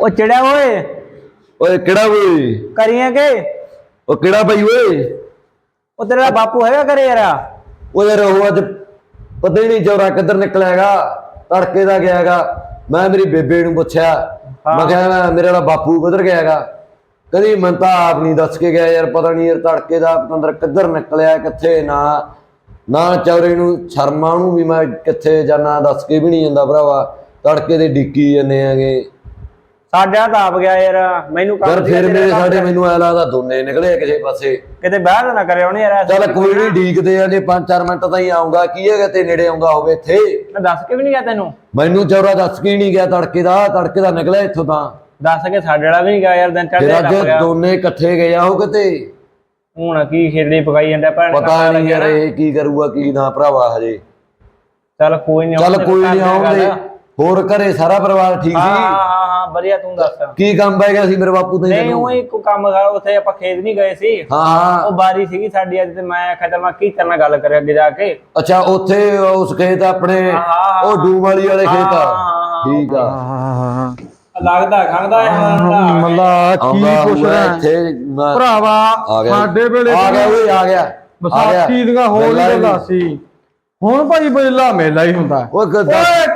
ਉਹ ਚੜਿਆ ਓਏ। ਓਏ ਕਿਹੜਾ ਓਏ? ਕਰੀਏ ਕਿ? ਉਹ ਕਿਹੜਾ ਬਈ ਓਏ? ਉਹ ਤੇਰਾ ਬਾਪੂ ਹੈਗਾ ਕਰੇ ਯਾਰ। ਉਹ ਯਾਰ ਉਹ ਅੱਜ ਪਤਾ ਹੀ ਨਹੀਂ ਚੌਰਾ ਕਿੱਧਰ ਨਿਕਲਿਆਗਾ ਤੜਕੇ ਦਾ ਗਿਆਗਾ ਮੈਂ ਮੇਰੀ ਬੇਬੇ ਨੂੰ ਪੁੱਛਿਆ ਮੈਂ ਕਿਹਾ ਮੇਰੇ ਵਾਲਾ ਬਾਪੂ ਕਿੱਧਰ ਗਿਆਗਾ ਕਦੀ ਮੈਂ ਤਾਂ ਆਪ ਨਹੀਂ ਦੱਸ ਕੇ ਗਿਆ ਯਾਰ ਪਤਾ ਨਹੀਂ ਯਾਰ ਤੜਕੇ ਦਾ ਪਤੰਦਰ ਕਿੱਧਰ ਨਿਕਲਿਆ ਕਿੱਥੇ ਨਾ। ਨਾ ਚੌਰੇ ਨੂੰ ਸ਼ਰਮਾ ਨੂੰ ਵੀ ਮੈਂ ਕਿੱਥੇ ਜਾਣਾ ਦੱਸ ਕੇ ਵੀ ਨਹੀਂ ਜਾਂਦਾ ਭਰਾਵਾ। ਤੜਕੇ ਦੇ ਡਿੱਕੀ ਜੰਨੇ ਆਗੇ ਸਾਡਾ ਤਾਂ ਆਪ ਗਿਆ ਯਾਰ ਮੈਨੂੰ ਕੰਮ ਯਾਰ ਸੀਗਾ ਫਿਰ ਤੇਰਾ ਕੰਮ ਸਾਡੇ ਮੈਨੂੰ ਐ ਲੱਗਦਾ ਦੋਨੇ ਨਿਕਲੇ ਆ ਕਿਸੇ ਪਾਸੇ। ਕਿਤੇ ਬਾਹਰ ਨਾ ਕਰਿਆ ਉਹਨੇ ਯਾਰ ਚੱਲ ਕੋਈ ਨਹੀਂ ਡੀਕਦੇ ਆ ਜੇ 5-4 ਮਿੰਟ ਤਾਂ ਹੀ ਆਉਂਗਾ। ਕੀ ਹੈਗਾ ਤੇ ਨੇੜੇ ਆਉਂਦਾ ਹੋਵੇ ਇੱਥੇ? ਮੈਂ ਦੱਸ ਕੇ ਵੀ ਨਹੀਂ ਗਿਆ ਤੈਨੂੰ। ਮੈਨੂੰ ਚੌਰਾ ਦੱਸ ਕੇ ਨਹੀਂ ਗਿਆ ਤੜਕੇ ਦਾ ਤੜਕੇ ਦਾ ਨਿਕਲਿਆ ਇੱਥੋਂ ਤਾਂ। ਦੱਸ ਕੇ ਸਾਡੇ ਵਾਲਾ ਵੀ ਨਹੀਂ ਗਿਆ ਯਾਰ ਦਿਨ ਫਿਰ ਚੜ੍ਹਦੇ ਅੱਜ ਟੱਪ ਗਿਆ। ਦੋਨੇ ਇਕੱਠੇ ਗਏ ਆ ਉਹ ਕਿਤੇ? ਹੁਣ ਕੀ ਖੇੜੀ ਪਕਾਈ ਜਾਂਦਾ ਭੈਣ ਪਤਾ ਨਹੀਂ ਯਾਰ ਇਹ ਕੀ ਕਰੂਗਾ ਕੀ ਨਾ ਭਰਾਵਾ ਹਜੇ। ਚੱਲ ਕੋਈ ਨਹੀਂ ਚੱਲ ਕੋਈ ਨਹੀਂ ਆਉਂਦੇ। ਹੋਰ ਘਰੇ ਸਾਰਾ ਪਰਿਵਾਰ ਠੀਕ ਹਾਂ ਸੀ ਹਾਂ ਹਾਂ ਹਾਂ ਵਧੀਆ ਤੂੰ ਦੱਸ। ਕੀ ਕੰਮ ਪੈ ਗਿਆ ਸੀ ਮੇਰੇ ਬਾਪੂ ਤੇ ਨਹੀਂ ਉਹ ਇੱਕ ਕੰਮ ਗਾ ਉੱਥੇ ਆਪਾਂ ਖੇਤ ਨਹੀਂ ਗਏ ਸੀ। ਹਾਂ ਹਾਂ। ਉਹ ਬਾਰੀ ਸੀਗੀ ਸਾਡੀ ਅੱਜ ਤੇ ਮੈਂ ਆਖਿਆ ਚੱਲ ਮੈਂ ਕੀ ਕਰਨਾ ਗੱਲ ਕਰਿਆ ਅੱਗੇ ਜਾ ਕੇ। ਅੱਛਾ ਉੱਥੇ ਉਸ ਖੇਤ ਆਪਣੇ ਹਾਂ, ਹਾਂ, ਉਹ ਡੂਮਾਲੀ ਵਾਲੇ ਖੇਤ ਆ? ਹਾਂ, ਹਾਂ, ਠੀਕ ਆ। ਲੱਗਦਾ ਖੰਗਦਾ ਹੈ ਮੱਲਾ ਕੀ ਹੈ? ਇੱਥੇ ਮੈਂ- ਭਰਾਵਾ ਸਾਡੇ ਵੇਲੇ ਆ ਗਿਆ ਓਏ ਆ ਗਿਆ। ਵਿਸਾਖੀ ਦੀਆਂ ਹੋਰ ਹੀ ਗੱਲਾਂ ਸੀ। ਹੁਣ ਭਾਈ ਮੇਲਾ ਮੇਲਾ ਹੀ ਹੁੰਦਾ। ਓਏ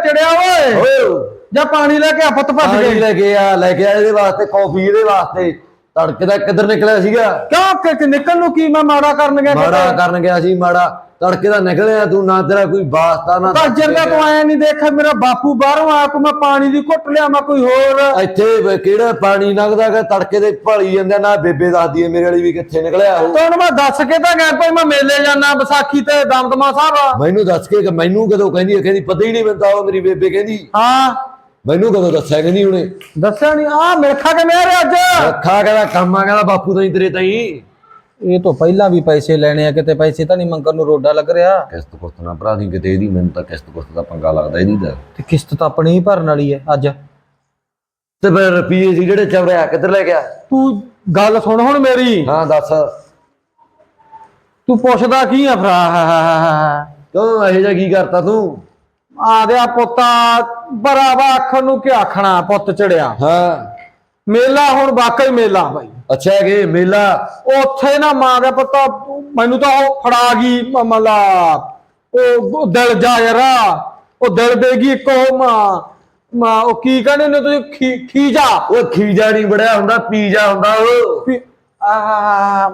ਚੜਿਆ ਓਏ। ਜਾ ਪਾਣੀ ਲੈ ਕੇ ਆ ਪੁੱਤ ਭੱਜ ਪਾਣੀ ਗਏ ਲੈ ਕੇ ਆ ਲੈ ਕੇ ਆ ਇਹਦੇ ਵਾਸਤੇ ਕਾਫੀ ਇਹਦੇ ਵਾਸਤੇ। ਤੜਕੇ ਦਾ ਕਿੱਧਰ ਨਿਕਲਿਆ ਸੀਗਾ? ਕਿਉਂ? ਕਿ- ਨਿਕਲ ਨੂੰ ਕੀ ਮੈਂ ਮਾੜਾ ਕਰਨ ਗਿਆ ਮਾੜਾ ਕਰਨ ਗਿਆ ਸੀ ਮਾੜਾ। ਤੜਕੇ ਦਾ ਨਿਕਲਿਆ ਤੂੰ ਨਾ ਤੇਰਾ ਕੋਈ ਵਾਸਤਾ ਨਾ ਭੱਜਣ ਦਾ ਤੂੰ ਆਇਆ ਨਹੀਂ ਦੇਖ ਮੇਰਾ ਬਾਪੂ ਬਾਹਰੋਂ ਆਇਆ ਕੋ ਮੈਂ ਪਾਣੀ ਦੀ ਘੁੱਟ ਲਿਆ ਮੈਂ ਕੋਈ ਹੋਰ। ਇੱਥੇ ਕਿਹੜਾ ਪਾਣੀ ਲੰਘਦਾ ਕਿ ਤੜਕੇ ਦੇ ਭਲੀ ਜਾਂਦੇ ਨਾ ਬੇਬੇ ਦੱਸਦੀ ਹੈ ਮੇਰੇ ਵਾਲੀ ਵੀ ਕਿੱਥੇ ਨਿਕਲਿਆ ਉਹ। ਤੈਨੂੰ ਮੈਂ ਦੱਸ ਕੇ ਤਾਂ ਗਿਆ ਭਾਈ ਮੈਂ ਮੇਲੇ ਜਾਣਾ ਵਿਸਾਖੀ ਤੇ ਦਮਦਮਾ ਸਾਹਿਬ। ਮੈਨੂੰ ਦੱਸ ਕੇ ਕਿ ਮੈਨੂੰ ਕਦੋਂ ਕਹਿੰਦੀ ਕਹਿੰਦੀ ਪਤਾ ਹੀ ਨਹੀਂ ਮੈਨੂੰ ਤਾਂ ਉਹ ਮੇਰੀ ਬੇਬੇ ਕਹਿੰਦੀ। ਹਾਂ। ਮੈਨੂੰ ਕਦੋਂ ਦੱਸਿਆ ਕਹਿੰਦੀ ਉਹਨੇ? ਦੱਸਿਆ ਨਹੀਂ। ਆ ਮਿਲਖਾ ਕੇ ਮੇਰੇ ਅੱਜ? ਰੱਖਾ ਕਹਿੰਦਾ ਕੰਮ ਆ ਕਹਿੰਦਾ ਬਾਪੂ ਤਾਂ ਹੀ ਤੇਰੇ ਤਾਈ। ਇਹ ਤੋਂ ਪਹਿਲਾਂ ਵੀ ਪੈਸੇ ਲੈਣੇ ਆ ਕਿਤੇ ਪੈਸੇ ਤਾਂ ਨਹੀਂ ਮੰਗਣ ਨੂੰ ਰੋਡਾ ਲੱਗ ਰਿਹਾ। ਕਿਸ਼ਤ ਕੁਸ਼ਤ ਨਾ ਭਰਾ ਦੀ ਕਿਤੇ ਇਹਦੀ ਮੈਨੂੰ ਤਾਂ ਕਿਸ਼ਤ ਕੁਸ਼ਤ ਦਾ ਪੰਗਾ ਲੱਗਦਾ ਇਹਦੀ ਦਾ ਤੇ ਕਿਸ਼ਤ ਤਾਂ ਆਪਣੀ ਹੀ ਭਰਨ ਵਾਲੀ ਹੈ ਅੱਜ। ਤੇ ਫਿਰ ਰੁਪਈਏ ਸੀ ਜਿਹੜੇ ਚਵੜਿਆ ਕਿੱਧਰ ਲੈ ਗਿਆ? ਤੂੰ ਗੱਲ ਸੁਣ ਹੁਣ ਮੇਰੀ। ਹਾਂ ਦੱਸ। ਤੂੰ ਪੁੱਛਦਾ ਕੀ ਆ ਫਰਾ ਕਿਉਂ ਇਹੋ ਜਿਹਾ ਕੀ ਕਰਤਾ ਤੂੰ? ਆਦਿਆ ਪੁੱਤਾ ਬਰਾਬਾ ਅੱਖਰ ਨੂੰ ਕੀ ਆਖਣਾ ਪੁੱਤ ਚੜਿਆ? ਹਾਂ। ਮੇਲਾ ਹੁਣ ਵਾਕਈ ਮੇਲਾ ਬਾਈ। ਅੱਛਾ ਕਿ ਮੇਲਾ? ਉੱਥੇ ਨਾ ਮਾਂ ਦਾ ਪੁੱਤਾ ਮੈਨੂੰ ਤਾਂ ਉਹ ਫੜਾ ਗਈ ਮ- ਮਲਾ। ਉਹ ਦਿਲ ਜਾ ਯਾਰਾ ਉਹ ਦਿਲ ਦੇਗੀ ਇੱਕ ਉਹ ਮਾਂ। ਮਾਂ ਉਹ ਕੀ ਕਹਿੰਦੇ ਨੇ ਤੁਸੀਂ? ਖੀ ਖੀਜਾ। ਉਹ ਖੀਜਾ ਨਹੀਂ ਬੜਿਆ ਹੁੰਦਾ ਪੀਜਾ ਹੁੰਦਾ ਉਹ। ਆਹ,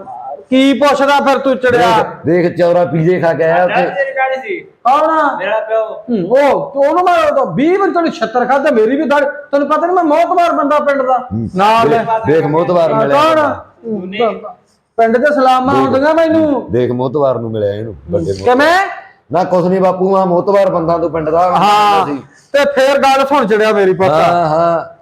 ਕੀ ਪੁੱਛਦਾ ਫਿਰ ਤੂੰ ਚੜਿਆ? ਦੇਖ ਦੇਖ ਚੌਰਾ ਪੀਜੇ ਖਾ ਕੇ ਆਇਆ ਉੱਥੇ। ਤੇਰੀ ਕਾਹਦੀ ਸੀ। ਕੌਣ ਆ? ਮੇਰਾ ਪਿਓ। ਹੂੰ, ਉਹ ਤੂੰ ਉਹਨੂੰ ਮੈਂ 20 ਮਿੰਟ ਤੋਂ 76 ਖਾਦਾ ਮੇਰੀ ਵੀ ਦਾੜ। ਤੈਨੂੰ ਪਤਾ ਨਹੀਂ ਮੈਂ ਮੌਤਬਾਰ ਬੰਦਾ ਪਿੰਡ ਦਾ। ਨਾਲ ਦੇਖ- ਦੇਖ ਮੋਤਵਾਰ ਮਿਲਿਆ ਕੌਣ। ਪਿੰਡ ਦੇ ਸਲਾਮਾਂ ਹੁੰਦੀਆਂ ਮੈਨੂੰ। ਦੇਖ ਮੋਤਵਾਰ ਨੂੰ ਮਿਲਿਆ ਇਹਨੂੰ ਵੱਡੇ ਕਿਵੇਂ? ਨਾ ਕੁਛ ਨਹੀਂ ਬਾਪੂ ਆ ਮੋਤਵਾਰ ਬੰਦਾ ਤੋਂ ਪਿੰਡ ਦਾ। ਹਾਂ ਸੀ ਤੇ ਫੇਰ ਗੱਲ ਸੁਣ ਚੜਿਆ ਮੇਰੀ ਪੁੱਤ। ਹਾਂ ਹਾਂ।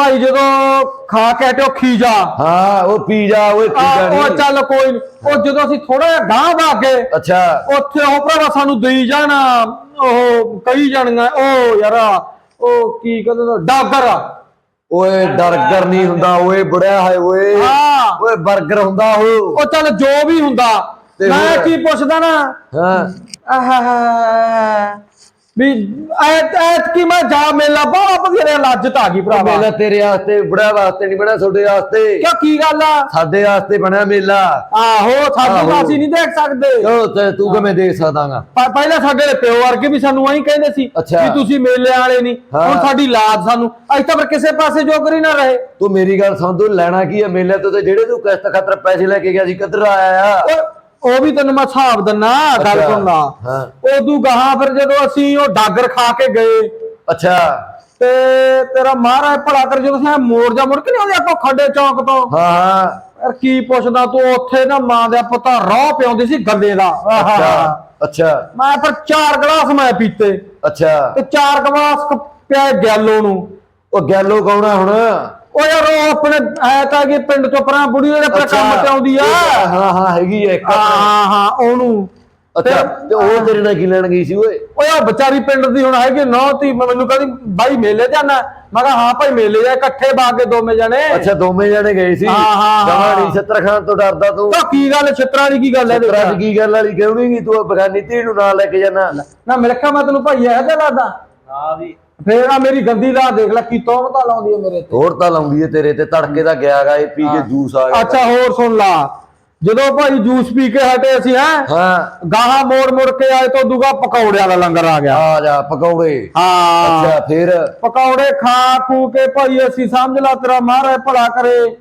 ਭਾਈ ਜਦੋਂ ਖਾ ਕੇ ਹਟਿਓ ਖੀਜਾ। ਹਾਂ ਉਹ ਪੀਜਾ ਉਹ ਖੀਜਾ ਉਹ ਨਹੀਂ। ਚੱਲ ਕੋਈ ਨੀ। ਉਹ ਜਦੋਂ ਅਸੀਂ ਥੋੜਾ ਜਿਹਾ ਗਾਂਹ ਵਾਗੇ ਅੱਛਾ। ਉੱਥੇ ਉਹ ਭਰਾਵਾ ਸਾਨੂੰ ਦੇਈ ਜਾਣਾ ਉਹ ਕਈ ਜਾਣੀਆਂ ਉਹ ਯਾਰਾ ਉਹ ਕੀ ਕਹਿੰਦੇ ਨੇ ਡਾਗਰ। ਓਏ ਡਰਗਰ ਨਹੀਂ ਹੁੰਦਾ ਓਏ ਬੁੜਿਆ ਹੈ ਓਏ। ਹਾਂ। ਓਏ 버ਗਰ ਹੁੰਦਾ ਉਹ। ਉਹ ਚੱਲ ਜੋ ਵੀ ਹੁੰਦਾ। ਤੇ ਮੈਂ ਹੋਰ? ਕੀ ਪੁੱਛਦਾ ਨਾ? ਹਾਂ। ਆਹਾ ਵੀ ਐਤ ਐਤ ਕੀ ਮੈਂ ਜਾ ਮੇਲਾ ਬਹੁਤ ਵਧੀਆ ਲੱਜਤ ਆ ਗਈ ਭਰਾਵਾ। ਮੇਲਾ ਤੇਰੇ ਵਾਸਤੇ ਬੁੜਿਆ ਵਾਸਤੇ ਨਹੀਂ ਬਣਿਆ ਤੁਹਾਡੇ ਵਾਸਤੇ ਕਿਉਂ ਕੀ ਗੱਲ ਆ? ਸਾਡੇ ਵਾਸਤੇ ਬਣਿਆ ਮੇਲਾ। ਆਹੋ ਸਾਡੀ। ਮਾਸੀ ਨਹੀਂ ਦੇਖ ਸਕਦੇ। ਕਿਉਂ ਤੇ ਤੂੰ ਕਿਵੇਂ ਦੇਖ ਸਕਦਾਗਾ ਪਹਿਲਾਂ ਸਾਡੇ ਪਿਓ ਵਰਗੇ ਵੀ ਸਾਨੂੰ ਐਂ ਕਹਿੰਦੇ ਸੀ। ਵੀ ਤੁਸੀਂ ਮੇਲੇ ਵਾਲੇ ਨਹੀਂ। ਹੁਣ ਸਾਡੀ ਲਾਦ ਸਾਨੂੰ। ਅੱਜ ਤੱਕ ਕਿਸੇ ਪਾਸੇ ਜੋਗਰੀ ਨਾ ਰਹੇ। ਤੂੰ ਮੇਰੀ ਗੱਲ ਤੂੰ ਲੈਣਾ ਕੀ ਹੈ ਮੇਲੇ ਤੋਂ ਤੇ ਜਿਹੜੇ ਤੂੰ ਕਿਸ਼ਤ ਖਾਤਰ ਪੈਸੇ ਲੈ ਕੇ ਗਿਆ ਸੀ ਕਿੱਧਰ ਆਇਆ ਆ? ਉਹ- ਵੀ ਤੈਨੂੰ ਮੈਂ ਹਿਸਾਬ ਦਿੰਨਾ ਗੱਲ ਅੱਛਾ। ਸੁਣਨਾ। ਹਾਂ। ਉਦੋਂ ਗਾਹਾਂ ਫਿਰ ਜਦੋਂ ਅਸੀਂ ਉਹ ਡਾਗਰ ਖਾ ਕੇ ਗਏ। ਅੱਛਾ। ਤੇ ਤੇਰਾ ਮਹਾਰਾਜ ਭਲਾ ਕਰ ਜਦੋਂ ਅਸੀਂ ਮੋੜ ਜਾ ਮੁੜ ਕੇ ਨਹੀਂ ਆਉਂਦੇ ਆਪਾਂ ਖੱਡੇ ਚੌਂਕ ਤੋਂ। ਹਾਂ ਹਾਂ। ਯਾਰ ਕੀ ਪੁੱਛਦਾ ਤੂੰ ਉੱਥੇ ਨਾ ਮਾਂ ਦਾ ਪਤਾ ਰੋਹ ਪਿਆਉਂਦੀ ਸੀ ਗੱਲੇ ਦਾ। ਅੱਛਾ ਅੱਛਾ। ਮੈਂ ਫਿਰ ਚਾਰ ਗਲਾਸ ਮੈਂ ਪੀਤੇ। ਅੱਛਾ। ਤੇ ਚਾਰ ਗਲਾਸ ਪਿਆ ਗੈਲੋ ਨੂੰ। ਉਹ ਗੈਲੋ ਕੌਣ ਹੁਣ? ਉਹ ਯਾਰ ਉਹ ਆਪਣੇ ਐ ਤਾਂ ਕਿ ਪਿੰਡ ਤੋਂ ਪਰਾਂ ਬੁੜੀ ਜਿਹੜੇ ਆਪਣੇ ਕੰਮ ਤੇ ਆਉਂਦੀ ਆ ਹਾਂ ਹਾਂ ਹੈਗੀ ਆ ਇੱਕ। ਹਾਂ ਹਾਂ ਉਹਨੂੰ। ਅੱਛਾ ਤੇ ਉਹ ਤੇਰੇ ਨਾਲ ਕੀ ਲੈਣ ਗਈ ਸੀ ਓਏ? ਓਏ ਉਹ ਵਿਚਾਰੀ ਪਿੰਡ ਦੀ ਹੁਣ ਹੈਗੀ ਨੌ ਤੀ ਮੈਨੂੰ ਕਹਿੰਦੀ ਬਾਈ ਮੇਲੇ ਜਾਣਾ ਮੈਂ ਕਿਹਾ ਹਾਂ ਭਾਈ ਮੇਲੇ ਜਾ ਇਕੱਠੇ ਬਾਗ ਕੇ ਦੋਵੇਂ ਜਣੇ। ਅੱਛਾ ਦੋਵੇਂ ਜਣੇ ਗਏ ਸੀ। ਹਾਂ, ਹਾਂ, ਹਾਂ। ਜਵਾਨੀ ਛਤਰ ਖਾਨ ਤੋਂ ਡਰਦਾ ਤੂੰ। ਤਾਂ ਕੀ ਗੱਲ ਛਿੱਤਰਾਂ ਦੀ ਕੀ ਗੱਲ ਹੈ ਛਤਰਾਂ? ਦੀ ਕੀ ਗੱਲ ਵਾਲੀ ਕਿਉਂ ਨਹੀਂ ਤੂੰ? ਬਗਾਨੀ ਧੀ ਨੂੰ ਨਾਲ ਲੈ ਕੇ ਜਾਣਾ। ਨਾ ਮੇਰੇ ਖਿਆਲ ਮੈਂ ਤੈਨੂੰ ਭਾਈ ਇਹ ਜਿਹਾ ਲੱਗਦਾ। ਹਾਂ ਵੀ। ਫੇਰ ਆ ਮੇਰੀ ਗੰਦੀ ਲਾ ਦੇਖ ਲੈ ਕੀ ਤੋਹਮਤਾਂ ਲਾਉਂਦੀ ਹੈ ਮੇਰੇ ਤੇ। ਹੋਰ ਤਾਂ ਲਾਉਂਦੀ ਏ ਤੇਰੇ ਤੇ ਤੜਕੇ ਦਾ ਗਿਆਗਾ ਇਹ ਪੀ ਕੇ ਜੂਸ ਆ ਗਿਆ। ਅੱਛਾ ਹੋਰ ਸੁਣ ਲਾ। ਜਦੋਂ ਭਾਈ ਜੂਸ ਪੀ ਕੇ ਹਟੇ ਅਸੀਂ ਹੈ? ਹਾਂ। ਗਾਹਾਂ ਮੋੜ ਮੋੜ ਕੇ ਆਏ ਤੋਂ ਦੂਗਾ ਪਕੌੜਿਆਂ ਦਾ ਲੰਗਰ ਆ ਗਿਆ। ਆ ਜਾ ਪਕੌੜੇ। ਹਾਂ। ਅੱਛਾ ਫਿਰ? ਪਕੌੜੇ ਖਾ ਖੂ ਕੇ ਭਾਈ ਅਸੀਂ ਸਮਝ ਲਾ ਤੇਰਾ ਮਹਾਰਾਜ ਭਲਾ ਕਰੇ।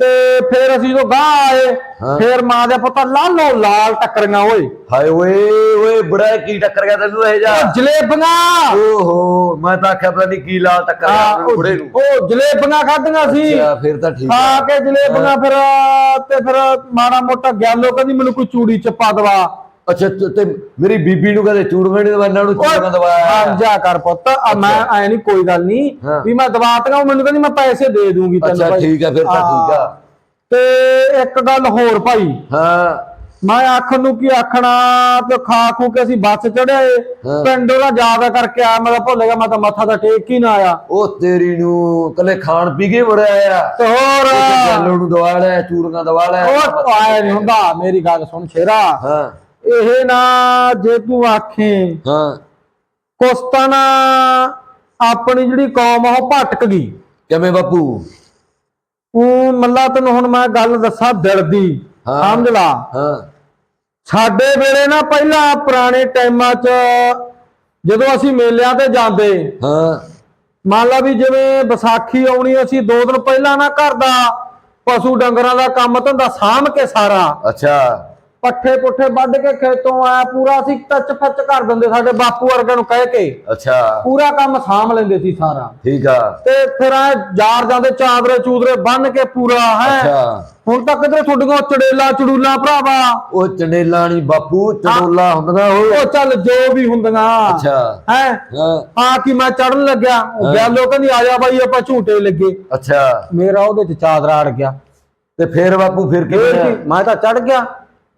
ਤੇ ਫਿਰ ਅਸੀਂ ਜਦੋਂ ਗਾਂ ਆਏ। ਫਿਰ ਮਾਂ ਦੇ ਪੁੱਤ ਲਾਲੋ ਲਾਲ ਟੱਕਰੀਆਂ ਓਏ। ਹਾਏ ਓਏ ਓਏ ਬੜਾ ਕੀ ਟੱਕਰ ਗਿਆ ਤੈਨੂੰ ਇਹ ਜਾ ਜਲੇਬੀਆਂ। ਓਹੋ ਮੈਂ ਤਾਂ ਆਖਿਆ ਪਤਾ ਨਹੀਂ ਕੀ ਲਾਲ ਟੱਕਰ ਗਿਆ ਬੁੜੇ ਨੂੰ। ਉਹ ਜਲੇਬੀਆਂ ਖਾਧੀਆਂ ਸੀ। ਫਿਰ ਤਾਂ ਠੀਕ ਆ। ਕੇ ਜਲੇਬੀਆਂ ਫਿਰ ਤੇ ਫਿਰ ਮਾੜਾ ਮੋਟਾ ਗਿਆਲੋ ਕਹਿੰਦੀ ਮੈਨੂੰ ਕੋਈ ਚੂੜੀ ਚੱਪਾ ਦਵਾ। ਅੱਛਾ ਤੇ- ਤੇ ਮੇਰੀ ਬੀਬੀ ਨੂੰ ਕਦੇ ਚੂੜਵੇਂ ਨਹੀਂ ਦਵਾਇਆ ਨੂੰ ਚੂੜਵੇਂ ਦਵਾਇਆ ਜਾ ਕਰ ਪੁੱਤ। ਆ ਮੈਂ ਐ ਨਹੀਂ ਕੋਈ ਗੱਲ ਨਹੀਂ। ਵੀ ਮੈਂ ਦਵਾਤਗਾ ਉਹ ਮੈਨੂੰ ਕਹਿੰਦੀ ਮੈਂ ਪੈਸੇ ਦੇ ਦੂੰਗੀ ਤੈਨੂੰ ਅੱਛਾ। ਠੀਕ ਆ ਫਿਰ ਤਾਂ ਠੀਕ ਆ। ਤੇ ਇੱਕ ਗੱਲ ਹੋਰ ਭਾਈ। ਹਾਂ। ਮੈਂ ਆਖਣ ਨੂੰ ਕੀ ਆਖਣਾ ਤੇ ਖਾ ਖੂ ਕੇ ਅਸੀਂ ਬੱਸ ਚੜਿਆ ਹਾਂ। ਪਿੰਡ ਉਹਦਾ ਜ਼ਿਆਦਾ ਕਰਕੇ ਆਇਆ ਮੈਂ ਤਾਂ ਭੁੱਲ ਗਿਆ ਮੈਂ ਤਾਂ ਮੱਥਾ ਦਾ ਟੇਕ ਹੀ ਨਾ ਆਇਆ। ਉਹ ਤੇਰੀ ਨੂੰ ਕੱਲੇ ਖਾਣ ਪੀ ਕੇ ਬੜਿਆ ਆ। ਤੇ ਹੋਰ ਜਾਲੂ ਨੂੰ ਦਵਾ ਲਿਆ ਚੂੜੀਆਂ ਦਵਾ ਲਿਆ ਉਹ ਆਇਆ ਨਹੀਂ ਹੁੰਦਾ ਮੇਰੀ ਗੱਲ ਸੁਣ ਸ਼ੇਰਾ। ਹਾਂ। ਇਹ ਨਾ ਜੇ ਤੂੰ ਆਖੇ ਹਾਂ। ਕੁਛ ਤਾਂ ਨਾ ਆਪਣੀ ਜਿਹੜੀ ਕੌਮ ਆ ਉਹ ਭਟਕ ਗਈ। ਕਿਵੇਂ ਬਾਪੂ? ਤੂੰ ਮੱਲਾ ਤੈਨੂੰ ਹੁਣ ਮੈਂ ਗੱਲ ਦੱਸਾਂ ਦਿਲ ਦੀ। ਸਮਝ ਲਾ। ਹਾਂ। ਸਾਡੇ ਵੇਲੇ ਨਾ ਪਹਿਲਾਂ ਪੁਰਾਣੇ ਟਾਈਮਾਂ 'ਚ ਜਦੋਂ ਅਸੀਂ ਮੇਲਿਆਂ ਤੇ ਜਾਂਦੇ ਹਾਂ। ਮੰਨ ਲਾ ਵੀ ਜਿਵੇਂ ਵਿਸਾਖੀ ਆਉਣੀ ਅਸੀਂ ਦੋ ਦਿਨ ਪਹਿਲਾਂ ਨਾ ਘਰ ਦਾ ਪਸ਼ੂ ਡੰਗਰਾਂ ਦਾ ਕੰਮ ਧੰਦਾ ਸਾਂਭ ਕੇ ਸਾਰਾ। ਅੱਛਾ। ਪੱਠੇ ਪੁੱਠੇ ਵੱਢ ਕੇ ਖੇਤੋਂ ਆਇਆ ਪੂਰਾ ਅਸੀਂ ਟੱਚ ਫੱਚ ਕਰ ਦਿੰਦੇ ਸਾਡੇ ਬਾਪੂ ਵਰਗਿਆਂ ਨੂੰ ਕਹਿ ਕੇ। ਅੱਛਾ। ਪੂਰਾ ਕੰਮ ਸਾਂਭ ਲੈਂਦੇ ਸੀ ਸਾਰਾ। ਠੀਕ ਆ। ਤੇ ਫਿਰ ਆ ਜਾਰ ਜਾਂਦੇ ਚਾਦਰੇ ਚੂਦਰੇ ਬੰਨ ਕੇ ਪੂਰਾ ਹੈ। ਅੱਛਾ। ਹੁਣ ਤੱਕ ਤੇ ਤੁਹਾਡੀਆਂ ਚੜੇਲਾ ਚੜੂਲਾ ਭਰਾਵਾ। ਉਹ ਚੰਡੇਲਾ ਨਹੀਂ ਬਾਪੂ ਚੰਡੋਲਾ ਹੁੰਦੀਆਂ ਉਹ। ਉਹ ਚੱਲ ਜੋ ਵੀ ਹੁੰਦੀਆਂ। ਅੱਛਾ। ਹੈ। ਆ ਕੀ ਮੈਂ ਚੜਨ ਲੱਗਿਆ ਉਹ ਗਿਆ ਲੋਕਾਂ ਦੀ ਆ ਜਾ ਬਾਈ ਆਪਾਂ ਝੂਟੇ ਲੱਗੇ। ਅੱਛਾ। ਮੇਰਾ ਉਹਦੇ ਚ ਚਾਦਰਾ ਅੜ ਗਿਆ। ਤੇ ਫੇਰ ਬਾਪੂ ਫਿਰ ਕੀ ਫੇਰ ਬਣਿਆ? ਕੀ ਮੈਂ ਤਾਂ ਚੜ ਗਿਆ।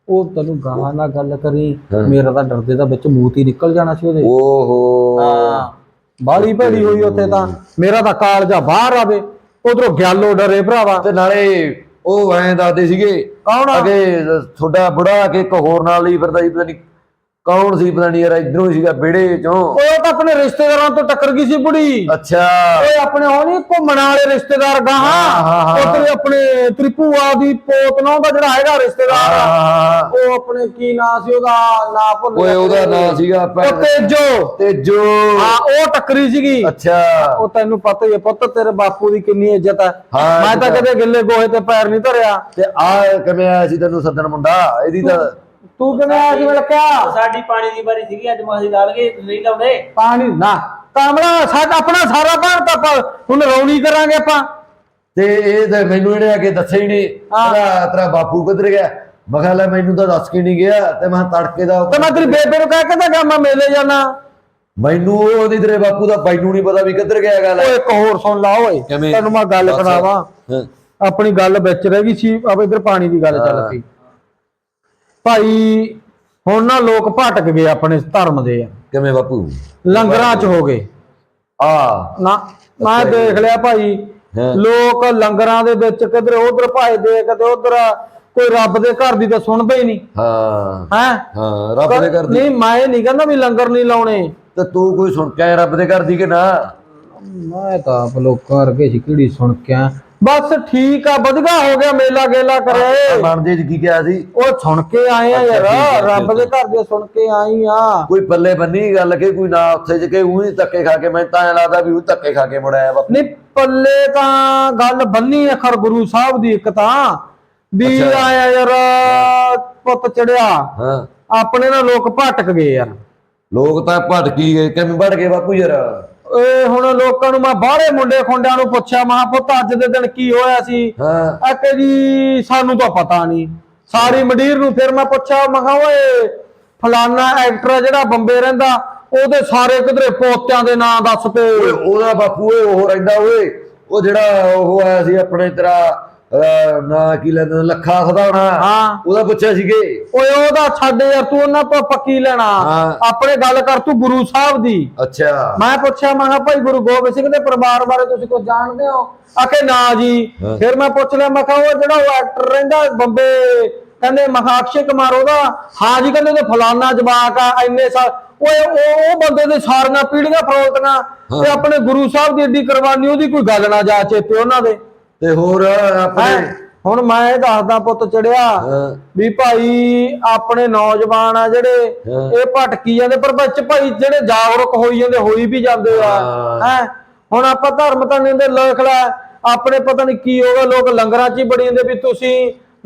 ਉਹ ਤੈਨੂੰ ਗਾਲਾਂ ਨਾਲ ਗੱਲ ਕਰੀ। ਮੇਰਾ ਤਾਂ ਡਰਦੇ ਦਾ ਵਿੱਚ ਮੂਤ ਹੀ ਨਿਕਲ ਜਾਣਾ ਸੀ ਉਹਦੇ। ਓਹੋ। ਹਾਂ। ਬਾਲੀ ਭੈੜੀ ਹੋਈ ਉੱਥੇ ਤਾਂ। ਮੇਰਾ ਤਾਂ ਕਾਲਜਾ ਬਾਹਰ ਆਵੇ ਉਧਰੋਂ ਗਿਆਲੋ ਡਰੇ ਭਰਾਵਾ। ਤੇ ਨਾਲੇ ਉਹ ਐਂ ਦੱਸਦੇ ਸੀਗੇ ਕੌਣ ਆ? ਅਗੇ ਤੁਹਾਡਾ ਬੁੜਾ ਕਿ ਇੱਕ ਹੋਰ ਨਾਲ ਹੀ ਫਿਰਦਾ ਸੀ ਪਤਾ ਨਹੀਂ ਕੌਣ ਸੀ ਪਤਾ ਨਹੀਂ ਯਾਰ ਇਧਰੋਂ ਹੀ ਸੀਗਾ ਵਿਹੜੇ ਚੋਂ ਉਹ ਤਾਂ ਆਪਣੇ ਰਿਸ਼ਤੇਦਾਰਾਂ ਤੋਂ ਟੱਕਰ ਗਈ ਸੀ ਬੁੜੀ। ਅੱਛਾ। ਓਏ ਆਪਣੇ ਹੋਣੀ ਘੁੰਮਣ ਵਾਲੇ ਰਿਸ਼ਤੇਦਾਰ ਗਾਹਾਂ। ਉਹ ਤੇਰੇ ਆਪਣੇ ਤ੍ਰਿਪੂਆ ਦੀ ਪੋਤ ਨਾ ਦਾ ਜਿਹੜਾ ਹੈਗਾ ਰਿਸ਼ਤੇਦਾਰ। ਉਹ ਆਪਣੇ ਕੀ ਨਾਂ ਸੀ ਉਹਦਾ ਨਾਂ ਭੁੱਲ ਓਏ ਗਿਆ ਉਹਦਾ ਤੇਰੇ। ਨਾਂ ਸੀਗਾ ਉਹ ਤੇਜੋ। ਤੇ ਜੋ ਹਾਂ ਉਹ ਟੱਕਰੀ ਸੀਗੀ। ਅੱਛਾ। ਉਹ ਤੈਨੂੰ ਪਤਾ ਹੀ ਹੈ ਪੁੱਤ ਤੇਰੇ ਬਾਪੂ ਦੀ ਕਿੰਨੀ ਇੱਜ਼ਤ ਹੈ। ਮੈਂ ਇਹ ਤਾਂ ਤਾਂ- ਕਦੇ ਗਿੱਲੇ ਗੋਹੇ ਤੇ ਪੈਰ ਨਹੀਂ ਧਰਿਆ। ਤੇ ਆ ਕਿਵੇਂ ਆਇਆ ਸੀ ਤੈਨੂੰ ਸੱਦਣ ਮੁੰਡਾ? ਇਹਦੀ ਤਾਂ ਤੂੰ ਕਿਵੇਂ ਆ ਕੇ ਮਿਲਕਿਆ ਸਾਡੀ ਪਾਣੀ ਦੀ ਵਾਰੀ ਸੀਗੀ ਅੱਜ ਮਾਸੀ ਲਾ ਲਗੇ ਨਹੀਂ ਲਾਉਂਦੇ? ਪਾਣੀ ਨਾ। ਕਾਮੜਾ ਸਾਡਾ ਆਪਣਾ ਸਾਰਾ ਭਾਰ ਤਾਂ ਆਪਾਂ ਹੁਣ ਰੌਣੀ ਕਰਾਂਗੇ ਆਪਾਂ। ਤੇ ਇਹ ਤਾਂ ਮੈਨੂੰ ਇਹਨੇ ਕੇ ਦੱਸਿਆ ਹੀ ਨਹੀਂ। ਤੇਰਾ ਤੇਰਾ ਬਾਪੂ ਕਿੱਧਰ ਗਿਆ? ਮੈਂ ਕਿਹਾ ਲੈ ਮੈਨੂੰ ਤਾਂ ਦੱਸ ਕੇ ਨਹੀਂ ਗਿਆ। ਤੇ ਮੈਂ ਕਿਹਾ ਤੜਕੇ ਦਾ ਤੇ ਮੈਂ ਤੇਰੀ ਬੇਬੇ ਨੂੰ ਕਹਿ ਕੇ ਤਾਂ ਗਿਆ ਮੈਂ ਮੇਲੇ ਜਾਣਾ। ਮੈਨੂੰ ਉਹਦੀ ਤੇਰੇ ਬਾਪੂ ਦਾ ਮੈਨੂੰ ਨਹੀਂ ਪਤਾ ਵੀ ਕਿੱਧਰ ਗਿਆ ਗੱਲ। ਓਏ ਇੱਕ ਹੋਰ ਸੁਣ ਲਾ ਓਏ? ਤੈਨੂੰ ਮੈਂ ਗੱਲ। ਸੁਣਾਵਾਂ। ਆਪਣੀ ਗੱਲ ਵਿੱਚ ਰਹਿ ਗਈ ਸੀ ਆਪ ਇਧਰ ਪਾਣੀ ਦੀ ਗੱਲ ਚੱਲ। ਪਈ। ਭਾਈ ਹੁਣ ਨਾ ਲੋਕ ਭਟਕ ਗਏ ਆਪਣੇ ਧਰਮ ਦੇ। ਕਿਵੇਂ ਬਾਪੂ? ਲੰਗਰਾਂ 'ਚ ਹੋ ਗਏ। ਆ। ਨਾ ਮੈਂ ਦੇਖ ਲਿਆ ਭਾਈ ਹਾਂ। ਲੋਕ ਲੰਗਰਾਂ ਦੇ ਵਿੱਚ ਕਿਧਰੇ ਉਧਰ ਭਜਦੇ ਕਦੇ ਉਧਰ ਕੋਈ ਰੱਬ ਦੇ ਘਰ ਦੀ ਤਾਂ ਸੁਣਦਾ ਹੀ ਨਹੀਂ। ਹਾਂ। ਹੈ? ਹਾਂ ਰੱਬ ਦੇ ਘਰ ਦੀ। ਨਹੀਂ ਮੈਂ ਇਹ ਨਹੀਂ ਕਹਿੰਦਾ ਵੀ ਲੰਗਰ ਨਹੀਂ ਲਾਉਣੇ। ਤੇ ਤੂੰ ਕੋਈ ਸੁਣ ਕੇ ਰੱਬ ਦੇ ਘਰ ਦੀ ਕਿ ਨਾ? ਮੈਂ ਤਾਂ ਆਪ ਲੋਕਾਂ ਵਰਗੇ ਸੀ ਕਿਹੜੀ ਸੁਣ ਕੇ। ਬਸ ਠੀਕ ਆ ਵਧੀਆ ਹੋ ਗਿਆ ਮੇਲਾ ਗੇਲਾ ਕਰੇ। ਮਨ ਦੇ ਚ ਕੀ ਕਿਹਾ ਸੀ? ਉਹ ਸੁਣ ਕੇ ਆਏ ਆ ਯਾਰ ਰੱਬ ਦੇ ਘਰ ਦੇ ਸੁਣ ਕੇ ਆਈ ਆ। ਕੋਈ ਪੱਲੇ ਬੰਨੀ ਗੱਲ ਕਿ ਕੋਈ ਨਾ ਉੱਥੇ ਚ ਕੇ ਉਹੀ ਧੱਕੇ ਖਾ ਕੇ ਮੈਂ ਤਾਂ ਐਂ ਲੱਗਦਾ ਵੀ ਉਹ ਧੱਕੇ ਖਾ ਕੇ ਮੁੜਿਆ ਬਾਪੂ। ਨਹੀਂ ਪੱਲੇ ਤਾਂ ਗੱਲ ਬੰਨੀ ਆ ਖਰ ਗੁਰੂ ਸਾਹਿਬ ਦੀ ਇੱਕ ਤਾਂ। ਵੀ। ਆਇਆ ਯਾਰ ਪੁੱਤ ਚੜਿਆ। ਹਾਂ। ਆਪਣੇ ਨਾ ਲੋਕ ਭਟਕ ਗਏ ਯਾਰ। ਲੋਕ ਤਾਂ ਭਟਕੀ ਗਏ ਕਿਵੇਂ ਵੜ ਗਏ ਬਾਪੂ ਯਾਰ? ਏ ਹੁਣ ਲੋਕਾਂ ਨੂੰ ਮੈਂ ਬਾਹਰੇ ਮੁੰਡੇ ਖੁੰਡਿਆਂ ਨੂੰ ਪੁੱਛਿਆ ਮਹਾ ਪੁੱਤ ਅੱਜ ਦੇ ਦਿਨ ਕੀ ਹੋਇਆ ਸੀ? ਹਾਂ। ਆਕੇ ਜੀ ਸਾਨੂੰ ਤਾਂ ਪਤਾ ਨਹੀਂ। ਸਾਰੀ ਮੰਡੀਰ ਨੂੰ ਫਿਰ ਮੈਂ ਪੁੱਛਿਆ ਮੈਂ ਕਿਹਾ ਓਏ ਫਲਾਨਾ ਐਕਟਰ ਆ ਜਿਹੜਾ ਬੰਬੇ ਰਹਿੰਦਾ ਉਹਦੇ ਸਾਰੇ ਕਿਧਰੇ ਪੋਤਿਆਂ ਦੇ ਨਾਂ ਦੱਸ ਤੇ? ਓਏ ਉਹਦਾ ਬਾਪੂ ਓਏ ਉਹ ਰਹਿੰਦਾ ਓਏ। ਉਹ ਜਿਹੜਾ ਉਹ ਆਇਆ ਸੀ ਆਪਣੇ ਤੇਰਾ ਨਾਂ ਕੀ ਲੈਂਦੇ ਨੇ, ਲੱਖਾ ਖਦਾਉਣਾ ਹਾਂ। ਉਹਦਾ ਪੁੱਛਿਆ ਸੀਗੇ। ਓਏ ਉਹਦਾ ਛੱਡ ਯਾਰ ਤੂੰ ਉਹਨਾਂ ਤੋਂ ਪੱਕੀ ਲੈਣਾ। ਹਾਂ। ਆਪਣੇ ਗੱਲ ਕਰ ਤੂੰ ਗੁਰੂ ਸਾਹਿਬ ਦੀ। ਅੱਛਾ। ਮੈਂ ਪੁੱਛਿਆ ਮੈਂ ਕਿਹਾ ਭਾਈ ਗੁਰੂ ਗੋਬਿੰਦ ਸਿੰਘ ਦੇ ਪਰਿਵਾਰ ਬਾਰੇ ਤੁਸੀਂ ਕੁਝ ਜਾਣਦੇ ਹੋ? ਆਖੇ ਨਾ ਜੀ। ਹਾਂ। ਫਿਰ ਮੈਂ ਪੁੱਛ ਲਿਆ ਮੈਂ ਕਿਹਾ ਉਹ ਜਿਹੜਾ ਉਹ ਐਕਟਰ ਰਹਿੰਦਾ ਬੰਬੇ ਕਹਿੰਦੇ ਮੈਂ ਕਿਹਾ ਅਕਸ਼ੇ ਕੁਮਾਰ ਉਹਦਾ? ਹਾਂ ਜੀ ਕਹਿੰਦੇ ਤੇ ਫਲਾਨਾ ਜਵਾਕ ਆ ਇੰਨੇ ਸਾਲ। ਓਏ ਉਹ ਉਹ ਬੰਦੇ ਦੇ ਸਾਰੀਆਂ ਪੀੜੀਆਂ ਫਰੋਲਤੀਆਂ। ਤੇ ਆਪਣੇ ਗੁਰੂ ਸਾਹਿਬ ਦੀ ਏਡੀ ਕੁਰਬਾਨੀ ਉਹਦੀ ਕੋਈ ਗੱਲ ਨਾ ਜਾ ਚੇਤੇ ਉਹਨਾਂ ਦੇ। ਤੇ ਹੋਰ ਆਪਣੇ ਹੈਂ? ਹੁਣ ਮੈਂ ਇਹ ਦੱਸਦਾ ਪੁੱਤ ਚੜਿਆ ਹਾਂ, ਵੀ ਭਾਈ ਆਪਣੇ ਨੌਜਵਾਨ ਆ ਜਿਹੜੇ ਹਾਂ। ਇਹ ਭਟਕੀ ਜਾਂਦੇ ਪਰ ਵਿੱਚ ਭਾਈ ਜਿਹੜੇ ਜਾਗਰੂਕ ਹੋਈ ਜਾਂਦੇ ਹੋਈ ਵੀ ਜਾਂਦੇ ਆ ਹਾਂ। ਹੈ ਹੁਣ ਆਪਾਂ ਧਰਮ ਤਾਂ ਨਹੀਂ ਦੇ ਲਿਖ ਲੈ ਆਪਣੇ ਪਤਾ ਨਹੀਂ ਕੀ ਹੋਗਾ ਲੋਕ ਲੰਗਰਾਂ 'ਚ ਹੀ ਬੜੀ ਜਾਂਦੇ ਵੀ ਤੁਸੀਂ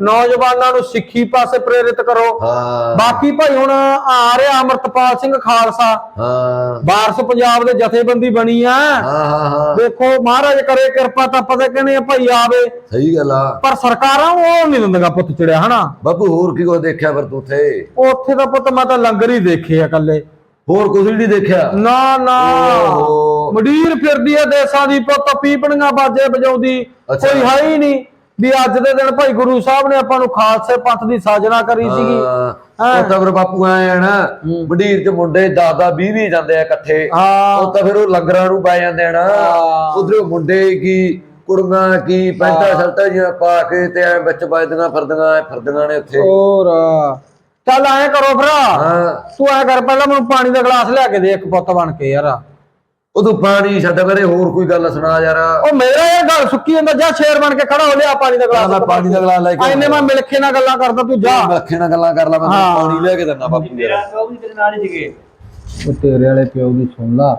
ਨੌਜਵਾਨਾਂ ਨੂੰ ਸਿੱਖੀ ਪਾਸੇ ਪ੍ਰੇਰਿਤ ਕਰੋ। ਹਾਂ। ਬਾਕੀ ਭਾਈ ਹੁਣ ਆ ਰਿਹਾ ਅਮਰਤਪਾਲ ਸਿੰਘ ਖਾਲਸਾ। ਹਾਂ। ਵਾਰਸ ਪੰਜਾਬ ਦੇ ਜਥੇਬੰਦੀ ਬਣੀ ਆ। ਹਾਂ ਹਾਂ ਹਾਂ। ਦੇਖੋ ਮਹਾਰਾਜ ਕਰੇ ਕਿਰਪਾ ਤਾਂ ਪਤਾ ਕਹਿੰਦੇ ਆ ਭਾਈ ਆਵੇ। ਸਹੀ ਗੱਲ ਆ। ਪਰ ਸਰਕਾਰਾਂ ਉਹ ਨਹੀਂ ਦਿੰਦੀਆਂ ਪੁੱਤ ਚੜਿਆ ਹਨਾ? ਬਾਪੂ ਹੋਰ ਕੀ ਕੋ ਦੇਖਿਆ ਫਿਰ ਤੂੰ ਉੱਥੇ? ਉੱਥੇ ਤਾਂ ਪੁੱਤ ਮੈਂ ਤਾਂ ਲੰਗਰ ਹੀ ਦੇਖੇ ਆ ਕੱਲੇ ਹੋਰ ਕੁਝ ਨਹੀਂ ਦੇਖਿਆ? ਨਾ ਨਾ। ਮਡੀਰ ਫਿਰਦੀ ਆ ਦੇਸਾਂ ਦੀ ਪੁੱਤ ਪੀਪਣੀਆਂ ਬਾਜੇ ਵਜਾਉਂਦੀ। ਕੋਈ ਹੈ ਹੀ ਨਹੀਂ। ਵੀ ਅੱਜ ਦੇ ਦਿਨ ਭਾਈ ਗੁਰੂ ਸਾਹਿਬ ਨੇ ਆਪਾਂ ਨੂੰ ਖਾਲਸੇ ਪੰਥ ਦੀ ਸਾਜਣਾ ਕਰੀ ਸੀਗੀ। ਹਾਂ। ਉਹ ਤਾਂ ਫਿਰ ਬਾਪੂ ਆਏ ਆ ਨਾ ਮੰਡੀਰ ਚ ਮੁੰਡੇ 10 10 20 20 ਜਾਂਦੇ ਆ ਇਕੱਠੇ। ਹਾਂ। ਉਹ ਤਾਂ ਫਿਰ ਉਹ ਲੰਗਰਾਂ ਨੂੰ ਪੈ ਜਾਂਦੇ ਆ ਨਾ। ਹਾਂ। ਉਧਰੋਂ ਮੁੰਡੇ ਕੀ ਕੁੜੀਆਂ ਕੀ ਪੈਂਟਾਂ ਸ਼ਰਟਾਂ ਜੀਆਂ ਪਾ ਕੇ ਤੇ ਐ ਵਿੱਚ ਵੱਜਦੀਆਂ ਫਿਰਦੀਆਂ ਫਿਰਦੀਆਂ ਨੇ ਉੱਥੇ। ਹੋਰ। ਚੱਲ ਐਂ ਕਰੋ ਭਰਾ। ਹਾਂ। ਤੂੰ ਐ ਕਰ ਪਹਿਲਾਂ ਮੈਨੂੰ ਪਾਣੀ ਦਾ ਗਲਾਸ ਲਿਆ ਕੇ ਦੇ ਇੱਕ ਪੁੱਤ ਬਣ ਕੇ ਯਾਰ। ਉਹ ਤੂੰ ਪਾਣੀ ਛੱਡ ਕਰੇ ਹੋਰ ਕੋਈ ਗੱਲ ਸੁਣਾ ਯਾਰ। ਉਹ ਮੇਰਾ ਇਹ ਗੱਲ ਸੁੱਕੀ ਜਾਂਦਾ ਜਾ ਸ਼ੇਰ ਬਣ ਕੇ ਖੜਾ ਹੋ ਲਿਆ ਪਾਣੀ ਦਾ ਗਲਾਸ। ਮੈਂ ਪਾਣੀ ਦਾ ਗਲਾਸ ਲੈ ਕੇ ਐਨੇ ਮੈਂ ਮਿਲਖੇ ਨਾਲ ਗੱਲਾਂ ਕਰਦਾ ਤੂੰ ਜਾ। ਰੱਖੇ ਨਾਲ ਗੱਲਾਂ ਕਰ ਲਾ ਮੈਂ। ਪਾਣੀ ਲੈ ਕੇ ਦਿੰਦਾ ਬਾਪੂ ਮੇਰਾ ਯਾਰ ਉਹ ਵੀ ਤੇਰੇ ਨਾਲ ਹੀ ਸੀਗੇ। ਉਹ ਤੇਰੇ ਵਾਲੇ ਪਿਓ ਦੀ ਸੁਣ ਲਾ।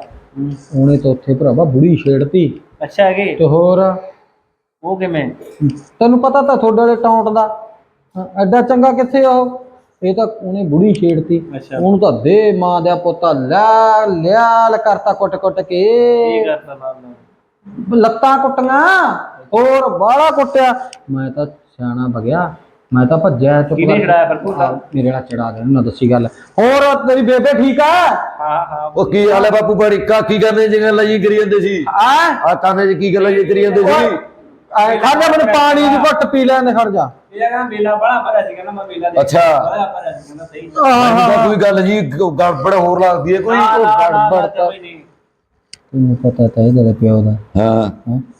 ਉਹਨੇ ਤਾਂ ਉੱਥੇ ਭਰਾਵਾ ਬੁੜੀ ਛੇੜਤੀ। ਅੱਛਾ ਹੈਗੇ? ਤੇ ਹੋਰ? ਉਹ ਕਿਵੇਂ? ਤੈਨੂੰ ਪਤਾ ਤਾਂ ਤੁਹਾਡੇ ਵਾਲੇ ਟੌਂਟ ਦਾ। ਐਡਾ ਚੰਗਾ ਕਿੱਥੇ ਆ ਉਹ? ਇਹ ਤਾਂ ਉਹਨੇ ਬੁੜੀ ਛੇੜਤੀ। ਅੱਛਾ। ਉਹਨੂੰ ਤਾਂ ਦੇ ਮਾਂ ਦਾ ਪੁੱਤਾ ਲੈ ਲਿਆਲ ਕਰਤਾ ਕੁੱਟ ਕੁੱਟ ਕੀ। ਕੇ ਕਰਤਾ ਨਾਲ ਲੱਤਾਂ ਕੁੱਟੀਆਂ ਹੋਰ ਬਾਹਲਾ ਕੁੱਟਿਆ। ਮੈਂ ਤਾਂ ਸਿਆਣਾ ਬਗਿਆ ਮੈਂ ਤਾਂ ਭੱਜਿਆ ਚੁੱਪ ਕਿਹਨੇ। ਛੜਾਇਆ ਫਿਰ ਮੇਰੇ ਨਾਲ ਚੜਾ ਦੇ ਨਾ ਦੱਸੀ ਗੱਲ। ਹੋਰ ਤੇਰੀ ਬੇਬੇ ਠੀਕ ਆ? ਹਾਂ ਹਾਂ ਉਹ ਕੀ ਹਾਲ ਹੈ ਬਾਪੂ ਬੜੀ ਕਾ ਕੀ ਕਰਨੇ ਜਿਹੀਆਂ ਲਈ ਕਰੀ ਜਾਂਦੇ ਸੀ? ਆ? ਆ ਕਾਨੇ ਚ ਕੀ ਗੱਲਾਂ ਜੀ ਕਰੀ ਜਾਂਦੇ ਸੀ? ਆਏ ਖਾਣਾ ਮੈਨੂੰ ਪਾਣੀ ਦੀ ਘੁੱਟ ਪੀ ਲੈਣ ਖੜ ਜਾ। ਇਹ ਕਹਿੰਦਾ ਮੇਲਾ ਬੜਾ ਭਰਿਆ ਸੀ ਕਹਿੰਦਾ ਮੈਂ ਮੇਲਾ ਦੇਖ ਅੱਛਾ। ਬੜਾ ਭਰਿਆ ਸੀ ਕਹਿੰਦਾ ਸਹੀ। ਮੈਨੂੰ ਤਾਂ ਕੋਈ ਗੱਲ ਜੀ ਗੜਬੜ ਹੋਰ ਲੱਗਦੀ ਹੈ ਕੋਈ ਗੜਬੜ ਤਾਂ- ਤੈਨੂੰ ਪਤਾ ਤਾਂ ਇਹਦੇ ਪਿਓ ਦਾ। ਹਾਂ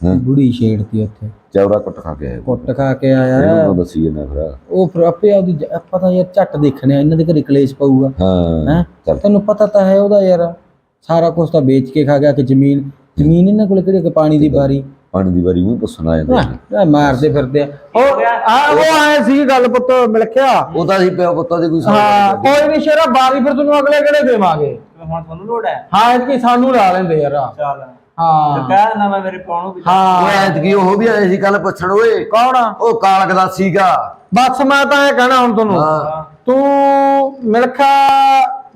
ਹੈਂ? ਬੁੜੀ ਛੇੜਤੀ ਉੱਥੇ। ਚੌਰਾ ਕੁੱਟ ਖਾ ਕੇ ਆਇਆ ਕੁੱਟ ਖਾ ਕੇ ਆਇਆ। ਇਹਨੂੰ ਤਾਂ ਦੱਸੀ ਜਾਂਦਾ ਫਿਰ ਉਹ ਫਿਰ ਆਪੇ ਆਪਦੀ ਜ- ਆਪਾਂ ਤਾਂ ਯਾਰ ਝੱਟ ਦੇਖਣੇ ਇਹਨਾਂ ਦੇ ਘਰੇ ਕਲੇਸ਼ ਪਊਗਾ। ਹਾਂ ਹੈ? ਚੱਲ। ਤੈਨੂੰ ਪਤਾ ਤਾਂ ਹੈ ਉਹਦਾ ਯਾਰ। ਸਾਰਾ ਕੁਝ ਤਾਂ ਵੇਚ ਕੇ ਖਾ ਗਿਆ ਕਿ ਜ਼ਮੀਨ। ਜ਼ਮੀਨ ਇਹਨਾਂ ਕੋਲ ਕਿਹੜੀ ਕਿ ਪਾਣੀ ਦੀ ਬਾਰੀ। ਪਾਣੀ ਦੀ ਵਾਰੀ ਮੂੰਹ ਪੁੱਛਣਾ ਜਾਂਦਾ ਆਹ, ਮਾਰਦੇ ਫਿਰਦੇ ਆ। ਉਹ ਆ ਉਹ ਆਏ ਸੀ ਗੱਲ ਪੁੱਤ ਮਿਲਖਿਆ ਉਹ ਤਾਂ ਸੀ ਪਿਓ ਪੁੱਤਾਂ ਦੀ ਕੋਈ ਹਾਂ ਕੋਈ ਨਹੀਂ ਸ਼ੇਰਾ ਬਾਰੀ ਫਿਰ ਤੈਨੂੰ ਅਗਲੇ ਕਿਹੜੇ ਦੇਵਾਂਗੇ? ਹੁਣ ਤੁਹਾਨੂੰ ਲੋੜ ਹੈ? ਹਾਂ ਇਹ ਕੀ ਸਾਨੂੰ ਲਾ ਲੈਂਦੇ ਯਾਰ। ਚੱਲ। ਹਾਂ। ਕਹਿ ਨਾ ਮੈਂ ਮੇਰੇ ਨੂੰ ਵੀ। ਉਹ ਹਾਂ ਐਤਕੀ ਉਹ ਵੀ ਆਏ ਸੀ ਕੱਲ ਪੁੱਛਣ ਓਏ। ਕੌਣ ਆ? ਉਹ ਕਾਲਕ ਦਾ ਸੀਗਾ। ਬਸ ਮੈਂ ਤਾਂ ਇਹ ਕਹਿਣਾ ਹੁਣ ਤੁਹਾਨੂੰ। ਹਾਂ। ਤੂੰ ਮਿਲਖਾ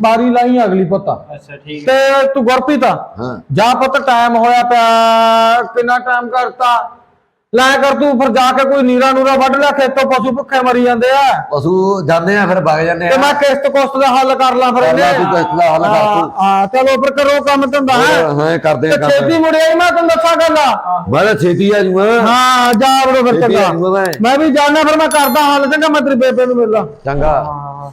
ਬਾਰੀ ਲਾਈ ਅਗਲੀ ਪੁੱਤ। ਅੱਛਾ ਠੀਕ ਤੇ ਤੂੰ ਗੁਰਪ੍ਰੀਤ ਹਾਂ। ਜਾ ਪੁੱਤ ਟਾਈਮ ਹੋਇਆ ਪਿਆ ਕਿੰਨਾ ਟਾਈਮ ਕਰਤਾ? ਲੈ ਕਰ ਤੂੰ ਫਿਰ ਜਾ ਕੇ ਕੋਈ ਨੀਰਾ ਨੂਰਾ ਵੱਢ ਲਿਆ ਖੇਤੋਂ ਪਸ਼ੂ ਭੁੱਖੇ ਮਰੀ ਜਾਂਦੇ ਆ। ਪਸ਼ੂ ਜਾਂਦੇ ਆ ਫਿਰ ਵਗ ਜਾਂਦੇ ਤੇ ਆ ਮੈਂ ਕਿਸ਼ਤ ਕੁਸ਼ਤ ਦਾ ਹੱਲ ਕਰ ਲਾਂ ਫਿਰ ਲਾ ਇਹਨੇ ਤੂੰ ਕਿਸ਼ਤ ਦਾ ਹੱਲ ਕਰ ਤੂੰ। ਹਾਂ, ਚਲੋ ਫਿਰ ਕਰੋ ਕੰਮ ਧੰਦਾ ਹੈ। ਹਾਂ ਕਰਦੇ ਤੇ ਆ ਕੰਮ। ਛੇਤੀ ਮੁੜਿਆ ਹੀ ਮੈਂ ਤੈਨੂੰ ਦੱਸਾਂ ਗੱਲ। ਆ ਮੈਂ ਤਾਂ ਛੇਤੀ ਆ ਜੂਗਾ। ਹਾਂ ਜਾ ਵੜੋ ਫਿਰ ਚੰਗਾ। ਮੈਂ। ਮੈਂ ਵੀ ਜਾਣਾ ਫਿਰ ਮੈਂ ਕਰਦਾ ਹੱਲ ਚੰਗਾ ਮੈਂ ਤੇਰੀ ਬੇਬੇ ਨੂੰ ਮਿਲਦਾ। ਚੰਗਾ। ਹਾਂ।